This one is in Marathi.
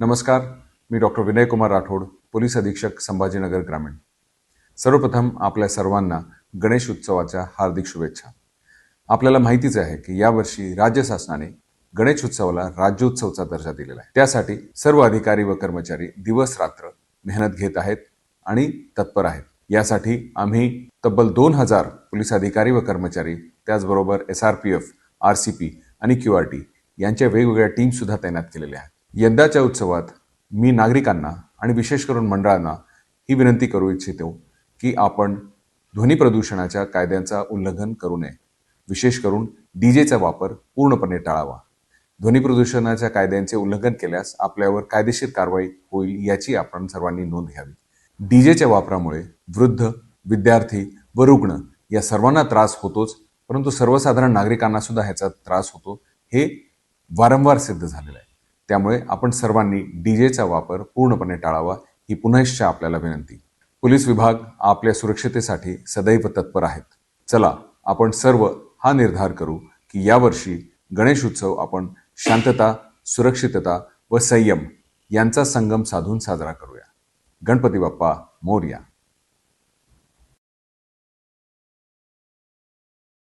नमस्कार मी डॉक्टर विनय कुमार राठोड पोलीस अधीक्षक संभाजीनगर ग्रामीण. सर्वप्रथम आपल्या सर्वांना गणेश उत्सवाच्या हार्दिक शुभेच्छा. आपल्याला माहितीच आहे की यावर्षी राज्य शासनाने गणेश उत्सवाला राज्योत्सवचा दर्जा दिलेला आहे. त्यासाठी सर्व अधिकारी व कर्मचारी दिवस रात्र मेहनत घेत आहेत आणि तत्पर आहेत. यासाठी आम्ही तब्बल दोन हजार पोलीस अधिकारी व कर्मचारी त्याचबरोबर S R P F R C P आणि क्यू आर टी यांच्या वेगवेगळ्या टीम सुद्धा तैनात केलेल्या आहेत. यंदाच्या उत्सवात मी नागरिकांना आणि विशेष करून मंडळांना ही विनंती करू इच्छितो की आपण ध्वनी प्रदूषणाच्या कायद्यांचा उल्लंघन करू नये. विशेष करून डी जेचा वापर पूर्णपणे टाळावा. ध्वनी प्रदूषणाच्या कायद्यांचे उल्लंघन केल्यास आपल्यावर कायदेशीर कारवाई होईल याची आपण सर्वांनी नोंद घ्यावी. डी जेच्या वापरामुळे वृद्ध विद्यार्थी व रुग्ण या सर्वांना त्रास होतोच परंतु सर्वसाधारण नागरिकांना सुद्धा ह्याचा त्रास होतो हे वारंवार सिद्ध झालेलं आहे. त्यामुळे आपण सर्वांनी डीजेचा वापर पूर्णपणे टाळावा ही पुनश्च आपल्याला विनंती. पोलीस विभाग आपल्या सुरक्षतेसाठी सदैव तत्पर आहेत. चला आपण सर्व हा निर्धार करू की यावर्षी गणेश उत्सव आपण शांतता सुरक्षितता व संयम यांचा संगम साधून साजरा करूया. गणपती बाप्पा मोर्या.